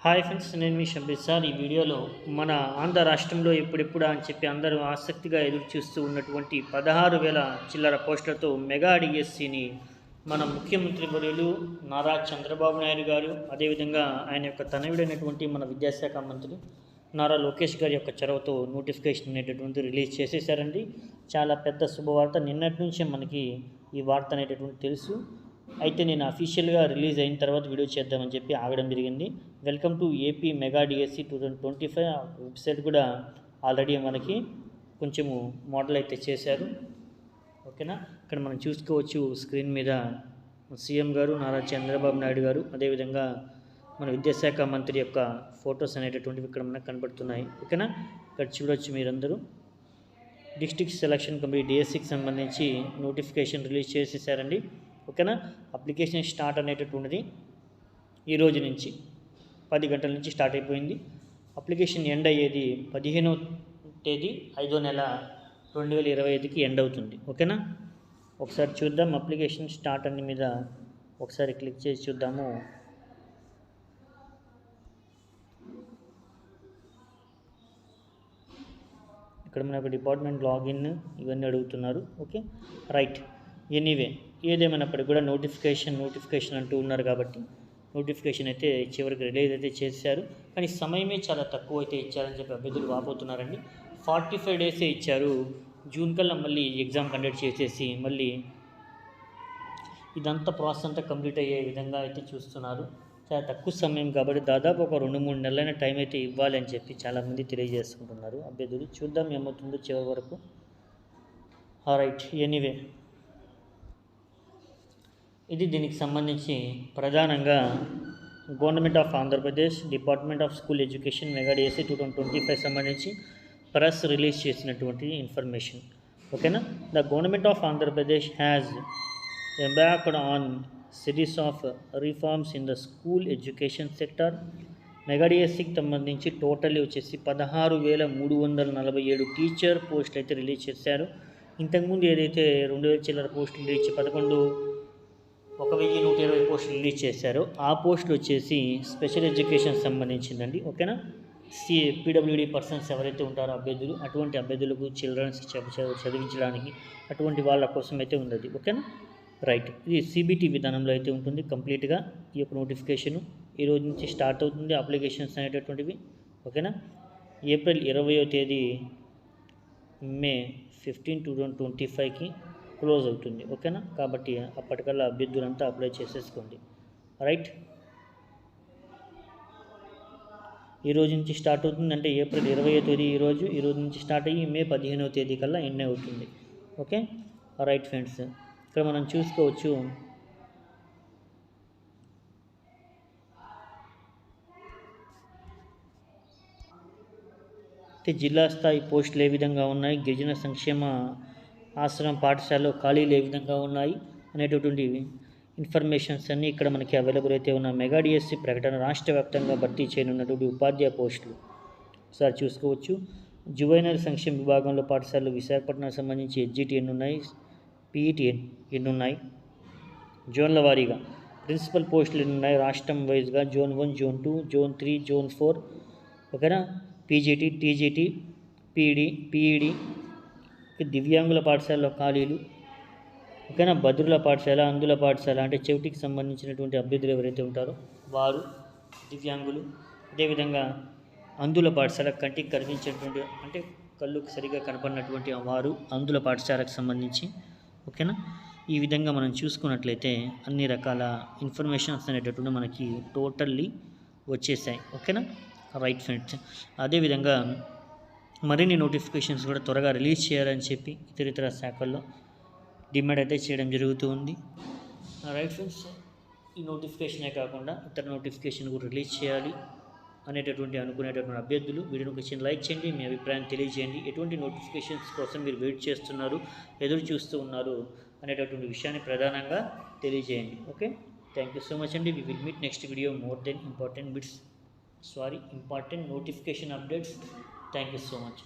Hi friends నేను మీ Shabbir sir. ఈ వీడియోలో మన ఆంధ్ర రాష్ట్రంలో ఎప్పుడెప్పుడా అని చెప్పి అందరూ ఆసక్తిగా ఎదురు చూస్తూ ఉన్నటువంటి పదహారు వేల చిల్లర పోస్టులతో మెగా డిఎస్సిని మన ముఖ్యమంత్రి వర్యులు నారా చంద్రబాబు నాయుడు గారు అదేవిధంగా ఆయన యొక్క తనయుడైనటువంటి మన విద్యాశాఖ మంత్రి నారా లోకేష్ గారి యొక్క చొరవతో నోటిఫికేషన్ అనేటటువంటి రిలీజ్ చేసేసారండి చాలా పెద్ద శుభవార్త. నిన్నటి నుంచే మనకి ఈ వార్త అనేటటువంటి తెలుసు. అయితే నేను అఫీషియల్గా రిలీజ్ అయిన తర్వాత వీడియో చేద్దామని చెప్పి ఆగడం జరిగింది. Welcome to AP mega DSC two thousand twenty five website కూడా ఆల్రెడీ మనకి కొంచెము మోడల్ అయితే చేశారు. ఓకేనా ఇక్కడ మనం చూసుకోవచ్చు స్క్రీన్ మీద సీఎం గారు నారా చంద్రబాబు నాయుడు గారు. అదేవిధంగా మన విద్యాశాఖ మంత్రి యొక్క ఫొటోస్ అనేటటువంటివి ఇక్కడ మనకు కనబడుతున్నాయి. ఓకేనా ఇక్కడ చూడొచ్చు మీరందరూ. డిస్టిక్ సెలక్షన్ కమిటీ డిఎస్సికి సంబంధించి నోటిఫికేషన్ రిలీజ్ చేసేసారండి. ఓకేనా అప్లికేషన్ స్టార్ట్ అనేటట్టు ఈ రోజు నుంచి పది గంటల నుంచి స్టార్ట్ అయిపోయింది. అప్లికేషన్ ఎండ్ అయ్యేది పదిహేనో తేదీ ఐదో నెల రెండు వేల ఇరవై ఐదుకి ఎండ్ అవుతుంది. ఓకేనా? ఒకసారి చూద్దాం అప్లికేషన్ స్టార్ట్ అని మీద ఒకసారి క్లిక్ చేసి చూద్దాము. ఇక్కడ మనకు డిపార్ట్మెంట్ లాగిన్ ఇవన్నీ అడుగుతున్నారు. ఓకే? రైట్. ఎనీవే. ఏదేమైనప్పటికీ కూడా నోటిఫికేషన్ నోటిఫికేషన్ అంటూ ఉన్నారు కాబట్టి నోటిఫికేషన్ అయితే చివరికి రిలీజ్ అయితే చేశారు. కానీ సమయమే చాలా తక్కువ అయితే ఇచ్చారని చెప్పి అభ్యర్థులు వాపోతున్నారండి. ఫార్టీ ఫైవ్ డేసే ఇచ్చారు. జూన్ కల్లా మళ్ళీ ఎగ్జామ్ కండక్ట్ చేసేసి మళ్ళీ ఇదంతా ప్రాసెస్ అంతా కంప్లీట్ అయ్యే విధంగా అయితే చూస్తున్నారు. చాలా తక్కువ సమయం కాబట్టి దాదాపు ఒక రెండు మూడు నెలలైన టైం అయితే ఇవ్వాలి అని చెప్పి చాలామంది తెలియజేసుకుంటున్నారు. అభ్యర్థులు చూద్దాం ఏమవుతుందో చివరి వరకు. రైట్ ఎనీవే ఇది దీనికి సంబంధించి ప్రధానంగా government of Andhra Pradesh department of school education mega DSC two thousand twenty five సంబంధించి ప్రెస్ రిలీజ్ చేసినటువంటి ఇన్ఫర్మేషన్. ఓకేనా? The government of Andhra Pradesh has embarked on series of reforms in the school education sector మెగాడిఎస్సికి సంబంధించి total వచ్చేసి పదహారు వేల మూడు వందల నలభై ఏడు టీచర్ పోస్టులు అయితే రిలీజ్ చేశారు. ఇంతకుముందు ఏదైతే రెండు వేల చిల్లర పోస్టులు రిలీజ్ పదకొండు వెయ్యి నూట ఇరవై పోస్టులు రిలీజ్ చేశారు. ఆ పోస్టులు వచ్చేసి స్పెషల్ ఎడ్యుకేషన్ సంబంధించిందండి ఓకేనా? సి పీడబ్ల్యూడి పర్సన్స్ ఎవరైతే ఉంటారో అభ్యర్థులు అటువంటి అభ్యర్థులకు చిల్డ్రన్స్ చదివించడానికి అటువంటి వాళ్ళ కోసం అయితే ఉన్నది ఓకేనా? రైట్. ఇది సిబిటి విధానంలో అయితే ఉంటుంది. కంప్లీట్గా ఈ యొక్క నోటిఫికేషన్ ఈ రోజు నుంచి స్టార్ట్ అవుతుంది. అప్లికేషన్స్ అనేటటువంటివి ఓకేనా? ఏప్రిల్ ఇరవయో తేదీ May fifteen two thousand twenty ఫైవ్కి క్లోజ్ అవుతుంది ఓకేనా? కాబట్టి అప్పటికల్లా అభ్యర్థులంతా అప్లై చేసేసుకోండి. రైట్? ఈ రోజు నుంచి స్టార్ట్ అవుతుంది అంటే ఏప్రిల్ ఇరవై తేదీ ఈ రోజు ఈ రోజు నుంచి స్టార్ట్ అయ్యి మే పదిహేనవ తేదీ కల్లా ఎండ్ అవుతుంది ఓకే? రైట్ ఫ్రెండ్స్ ఇక్కడ మనం చూసుకోవచ్చు. జిల్లా స్థాయి పోస్టులు ఏ విధంగా ఉన్నాయి? గిరిజన సంక్షేమ ఆశ్రమం పాఠశాలలో ఖాళీలు ఏ విధంగా ఉన్నాయి అనేటటువంటి ఇన్ఫర్మేషన్స్ అన్నీ ఇక్కడ మనకి అవైలబుల్ అయితే ఉన్న మెగా డిఎస్సి ప్రకటన రాష్ట్ర వ్యాప్తంగా భర్తీ చేయనున్నటువంటి ఉపాధ్యాయ పోస్టులు. ఒకసారి చూసుకోవచ్చు. జువైనల్ సంక్షేమ విభాగంలో పాఠశాలలు విశాఖపట్నం సంబంధించి హెచ్జిటి ఎన్ని ఉన్నాయి పీఈటీ ఎన్ని ఉన్నాయి జోన్ల వారీగా ప్రిన్సిపల్ పోస్టులు ఎన్ని ఉన్నాయి రాష్ట్రం వైజ్గా. Zone one zone two zone three zone four. ఓకేనా? పీజీటీ టీజీటీ పీఈడి పీఈడి దివ్యాంగుల పాఠశాలలో ఖాళీలు. ఓకేనా? భద్రుల పాఠశాల అందుల పాఠశాల అంటే చెవిటికి సంబంధించినటువంటి అభ్యర్థులు ఎవరైతే ఉంటారో వారు దివ్యాంగులు. అదేవిధంగా అందుల పాఠశాల కంటికి కనిపించేటువంటి అంటే కళ్ళుకు సరిగా కనపడినటువంటి వారు అందుల పాఠశాలకు సంబంధించి ఓకేనా? ఈ విధంగా మనం చూసుకున్నట్లయితే అన్ని రకాల ఇన్ఫర్మేషన్స్ అనేటటువంటి మనకి టోటల్లీ వచ్చేసాయి ఓకేనా? రైట్ ఫ్రెండ్స్ అదేవిధంగా మరిన్ని నోటిఫికేషన్స్ కూడా త్వరగా రిలీజ్ చేయాలని చెప్పి ఇతర ఇతర శాఖల్లో డిమాండ్ అయితే చేయడం జరుగుతూ ఉంది. రైట్ ఫ్రెండ్స్ ఈ నోటిఫికేషనే కాకుండా ఇతర నోటిఫికేషన్ కూడా రిలీజ్ చేయాలి అనేటటువంటి అనుకునేటటువంటి అభ్యర్థులు వీడియోని ఒక చిన్న లైక్ చేయండి మీ అభిప్రాయం తెలియజేయండి. ఎటువంటి నోటిఫికేషన్స్ కోసం మీరు వెయిట్ చేస్తున్నారు ఎదురు చూస్తూ ఉన్నారు అనేటటువంటి విషయాన్ని ప్రధానంగా తెలియజేయండి. Okay thank you so much అండి. We will meet next video more than important bits sorry important notification updates Thank you so much.